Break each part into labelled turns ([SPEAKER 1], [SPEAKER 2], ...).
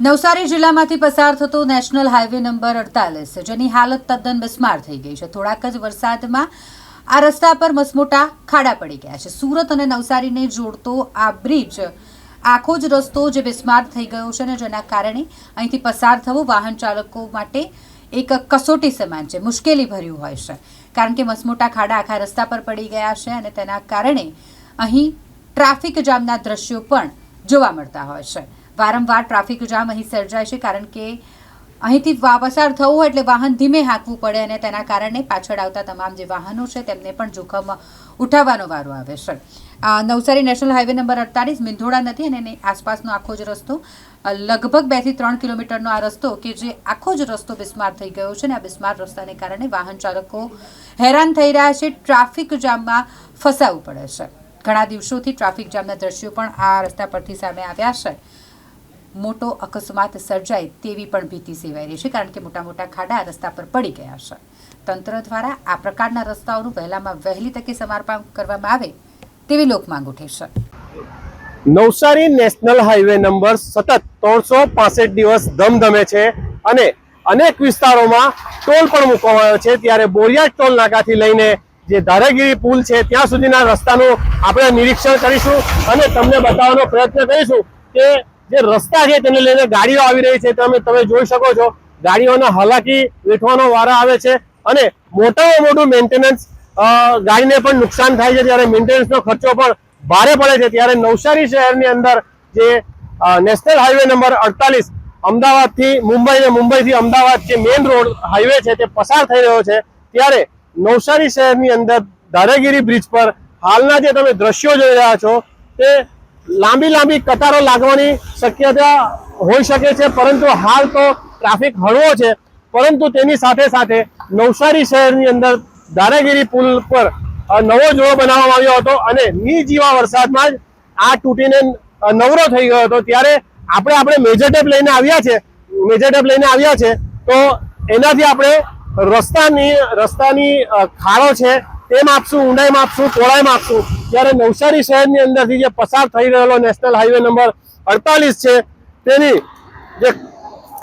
[SPEAKER 1] નવસારી જિલ્લામાંથી પસાર થતો નેશનલ હાઈવે નંબર અડતાલીસ, જેની હાલત તદ્દન બિસ્માર થઈ ગઈ છે. થોડાક જ વરસાદમાં આ રસ્તા પર મસમોટા ખાડા પડી ગયા છે. સુરત અને નવસારીને જોડતો આ બ્રિજ આખો જ રસ્તો જે બિસ્માર થઈ ગયો છે ને જેના કારણે અહીંથી પસાર થવું વાહન ચાલકો માટે એક કસોટી સમાન છે. મુશ્કેલી ભર્યું હોય છે. કારણ કે મસમોટા ખાડા આખા રસ્તા પર પડી ગયા છે અને તેના કારણે અહીં ટ્રાફિક જામના દ્રશ્યો પણ જોવા મળતા હોય છે. વારંવાર ટ્રાફિક જામ અહીં સર્જાય છે કારણ કે અહીંથી પસાર થવું હોય એટલે વાહન ધીમે હાંકવું પડે અને તેના કારણે પાછળ આવતા તમામ જે વાહનો છે તેમને પણ જોખમ ઉઠાવવાનો વારો આવે છે. નવસારી નેશનલ હાઈવે નંબર અડતાલીસ મિંધોડા નથી અને એની આસપાસનો આખો જ રસ્તો લગભગ બેથી ત્રણ કિલોમીટરનો આ રસ્તો કે જે આખો જ રસ્તો બિસ્માર થઈ ગયો છે અને આ બિસ્માર રસ્તાને કારણે વાહન ચાલકો હેરાન થઈ રહ્યા છે. ટ્રાફિક જામમાં ફસાવવું પડે છે. ઘણા દિવસોથી ટ્રાફિક જામના દ્રશ્યો પણ આ રસ્તા પરથી સામે આવ્યા છે. મોટો અકસ્માત સર્જાય તેવી પણ ભીતિ સેવાઈ રહી છે, કારણ કે મોટા મોટા ખાડા રસ્તા પર પડી ગયા છે. તંત્ર દ્વારા આ પ્રકારના રસ્તાઓનું વહેલામાં વહેલી તકે સમારકામ કરવામાં આવે તેવી લોક માંગ ઉઠી છે.
[SPEAKER 2] નવસારી નેશનલ હાઈવે નંબર સતત ત્રણસો પાસઠ દિવસ ધમધમે છે અને અનેક વિસ્તારોમાં ટોલ પણ મૂકવામાં આવ્યો છે. ત્યારે બોરિયા ટોલ નાકાથી લઈને જે ધારાગીરી પુલ છે, ત્યાં સુધીના રસ્તાનું આપણે નિરીક્ષણ કરીશું અને તમને બતાવવાનો પ્રયત્ન કરીશું કે જે રસ્તા છે તેને લઈને ગાડીઓ આવી રહી છે તમે તમે જોઈ શકો છો. ગાડીઓને હાલાકી વેઠવાનો વારો આવે છે અને મોટામાં મોટું મેન્ટેનન્સ ગાડીને પણ નુકસાન થાય છે ત્યારે મેન્ટેનન્સનો ખર્ચો પણ ભારે પડે છે. ત્યારે નવસારી શહેરની અંદર જે નેશનલ હાઈવે નંબર અડતાલીસ, અમદાવાદથી મુંબઈ અને મુંબઈથી અમદાવાદ જે મેઇન રોડ હાઈવે છે તે પસાર થઈ રહ્યો છે. ત્યારે નવસારી શહેરની અંદર દાદાગીરી બ્રિજ પર હાલના જે તમે દ્રશ્યો જોઈ રહ્યા છો, તે લાંબી લાંબી કતારો લાગવાની શક્યતા હોઈ શકે છે, પરંતુ હાલ તો ટ્રાફિક હળવો છે. પરંતુ તેની સાથે સાથે નવસારી શહેરની અંદર ધારાગીરી પુલ પર નવો જોડો બનાવવામાં આવ્યો હતો અને ની જીવા વરસાદમાં જ આ તૂટીને નવરો થઈ ગયો હતો. ત્યારે આપણે આપણે મેજર ટેપ લઈને આવ્યા છે મેજર ટેપ લઈને આવ્યા છે, તો એનાથી આપણે રસ્તાની રસ્તાની ખાડો છે તે માપશું ઊંડાઈ માપશું પહોળાઈ માપશું જ્યારે નવસારી શહેરની અંદરથી જે પસાર થઈ રહેલો નેશનલ હાઈવે નંબર અડતાલીસ છે, તેની જે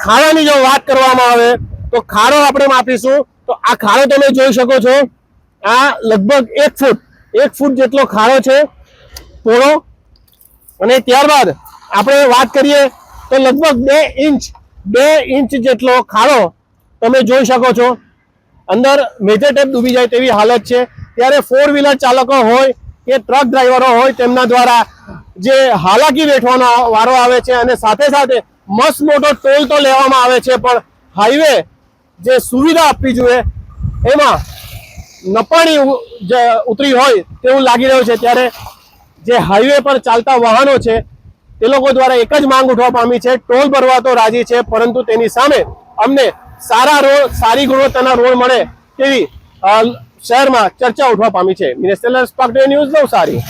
[SPEAKER 2] ખાડાની જો વાત કરવામાં આવે, તો ખાડો આપણે માપીશું. તો આ ખાડો તમે જોઈ શકો છો. આ લગભગ એક ફૂટ એક ફૂટ જેટલો ખાડો છે પહોળો અને ત્યારબાદ આપણે વાત કરીએ, તો લગભગ બે ઇંચ બે ઇંચ જેટલો ખાડો તમે જોઈ શકો છો. અંદર મેજર ટેપ ડૂબી જાય તેવી હાલત છે. ત્યારે ફોર વ્હીલર ચાલકો હોય કે ટ્રક ડ્રાઈવરો હોય તેમના દ્વારા જે હાલાકી વેઠવાનો વારો આવે છે અને સાથે સાથે મસ્ત મોટો ટોલ તો લેવામાં આવે છે, પણ હાઈવે જે સુવિધા આપવી જોઈએ, એમાં નપાણી ઉતરી હોય તેવું લાગી રહ્યું છે. ત્યારે જે હાઈવે પર ચાલતા વાહનો છે, તે લોકો દ્વારા એક જ માંગ ઉઠવા પામી છે, ટોલ ભરવા તો રાજી છે, પરંતુ તેની સામે અમને સારા રોડ સારી ગુણવત્તાના રોડ મળે તેવી શહેરમાં ચર્ચા ઉઠવા પામી છે. Minister spark news Navsari.